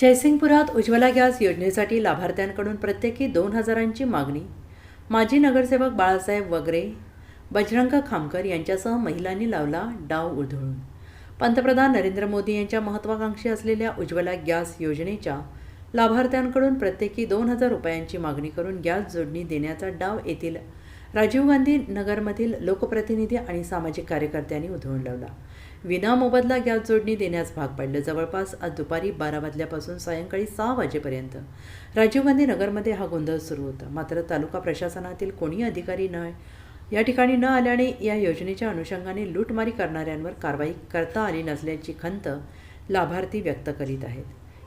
जयसिंगपुरात Ujjwala gas योजनेसाठी लाभार्थ्यांकडून प्रत्येकी दोन हजारांची मागणी. माजी नगरसेवक बाळासाहेब वगरे बजरंग खामकर यांच्यासह महिलांनी लावला डाव उधळून. पंतप्रधान नरेंद्र मोदी यांच्या महत्त्वाकांक्षी असलेल्या उज्ज्वला गॅस योजनेच्या लाभार्थ्यांकडून प्रत्येकी दोन हजार रुपयांची मागणी करून गॅस जोडणी देण्याचा डाव येथील राजीव गांधी नगरमधील लोकप्रतिनिधी आणि सामाजिक कार्यकर्त्यांनी उधळून लावला. विनामोबदला गॅस जोडणी देण्यास भाग पाडलं. जवळपास आज दुपारी बारा वाजल्यापासून सायंकाळी सहा वाजेपर्यंत राजीव गांधी नगरमध्ये हा गोंधळ सुरू होता. मात्र तालुका प्रशासनातील कोणी अधिकारी न या ठिकाणी न आल्याने या योजनेच्या अनुषंगाने लूटमारी करणाऱ्यांवर कारवाई करता आली नसल्याची खंत लाभार्थी व्यक्त करीत आहेत.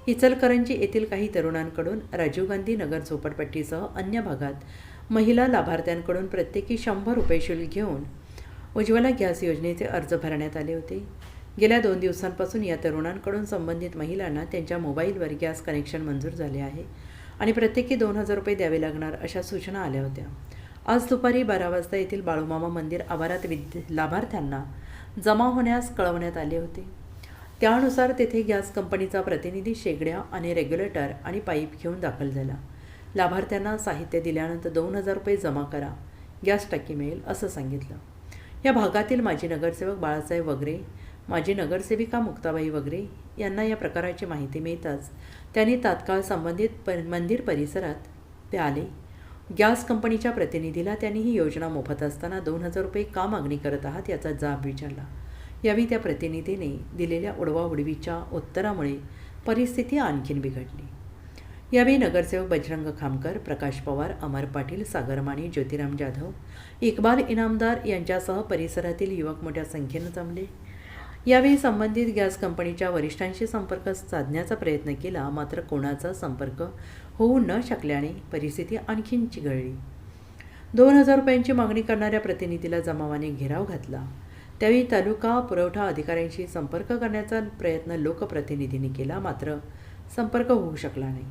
इचलकरंजी येथील काही तरुणांकडून राजीव गांधी नगर झोपडपट्टीसह अन्य भागात महिला लाभार्थ्यांकडून प्रत्येकी शंभर रुपये शुल्क घेऊन उज्ज्वला गॅस योजनेचे अर्ज भरण्यात आले होते. गेल्या दोन दिवसांपासून या तरुणांकडून संबंधित महिलांना त्यांच्या मोबाईलवर गॅस कनेक्शन मंजूर झाले आहे आणि प्रत्येकी दोन हजार रुपये द्यावे लागणार अशा सूचना आल्या होत्या. आज दुपारी बारा वाजता येथील बाळूमामा मंदिर आवारात विद्य लाभार्थ्यांना जमा होण्यास कळवण्यात आले होते. त्यानुसार तेथे गॅस कंपनीचा प्रतिनिधी शेगड्या आणि रेग्युलेटर आणि पाईप घेऊन दाखल झाला. लाभार्थ्यांना साहित्य दिल्यानंतर दोन हजार रुपये जमा करा. गॅस टाकी मिळेल असं सांगितलं. या भागातील माजी नगरसेवक बाळासाहेब वगैरे माजी नगरसेविका मुक्ताबाई वगैरे यांना या प्रकाराची माहिती मिळताच त्यांनी तात्काळ संबंधित प मंदिर परिसरात ते आले. गॅस कंपनीच्या प्रतिनिधीला त्यांनी ही योजना मोफत असताना दोन हजार रुपये का मागणी करत आहात याचा जाब विचारला. यावेळी त्या प्रतिनिधीने दिलेल्या उडवाउडवीच्या उत्तरामुळे परिस्थिती आणखीन बिघडली. यावेळी नगरसेवक बजरंग खामकर प्रकाश पवार अमर पाटील सागर माने ज्योतिराम जाधव इक्बाल इनामदार यांच्यासह परिसरातील युवक मोठ्या संख्येनं जमले. यावेळी संबंधित गॅस कंपनीच्या वरिष्ठांशी संपर्क साधण्याचा प्रयत्न केला मात्र कोणाचा संपर्क होऊ न शकल्याने परिस्थिती आणखीन चिघळली. दोन हजार रुपयांची मागणी करणाऱ्या प्रतिनिधीला जमावाने घेराव घातला. त्यावेळी तालुका पुरवठा अधिकाऱ्यांशी संपर्क करण्याचा प्रयत्न लोकप्रतिनिधींनी केला मात्र संपर्क होऊ शकला नाही.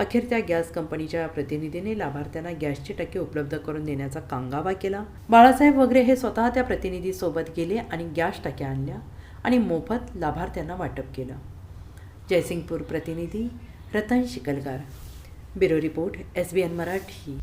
अखेर त्या गॅस कंपनीच्या प्रतिनिधीने लाभार्थ्यांना गॅसचे टक्के उपलब्ध करून देण्याचा कांगावा केला. बाळासाहेब वगैरे हे स्वतः त्या प्रतिनिधीसोबत गेले आणि गॅस टाक्या आणल्या आणि मोफत लाभार्थ्यांना वाटप केलं. जयसिंगपूर प्रतिनिधी Ratan Shikalgar. Bureau report S B N Marathi.